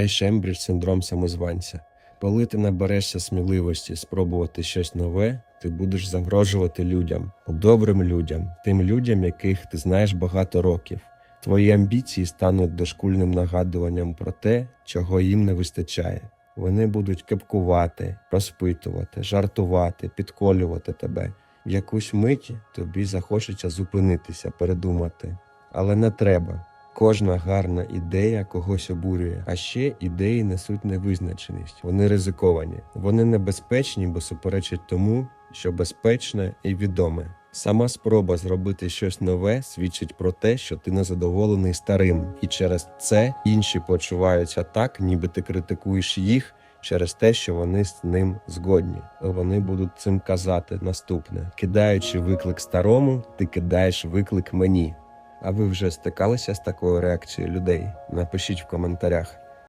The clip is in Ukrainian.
Ейшембрідж синдром самозванця. Коли ти наберешся сміливості спробувати щось нове, ти будеш загрожувати людям, добрим людям, тим людям, яких ти знаєш багато років. Твої амбіції стануть дошкульним нагадуванням про те, чого їм не вистачає. Вони будуть кепкувати, розпитувати, жартувати, підколювати тебе. В якусь мить тобі захочеться зупинитися, передумати. Але не треба. Кожна гарна ідея когось обурює, а ще ідеї несуть невизначеність. Вони ризиковані, вони небезпечні, бо суперечать тому, що безпечне і відоме. Сама спроба зробити щось нове свідчить про те, що ти незадоволений старим, і через це інші почуваються так, ніби ти критикуєш їх через те, що вони з ним згодні. Вони будуть цим казати наступне: кидаючи виклик старому, ти кидаєш виклик мені. А ви вже стикалися з такою реакцією людей? Напишіть в коментарях.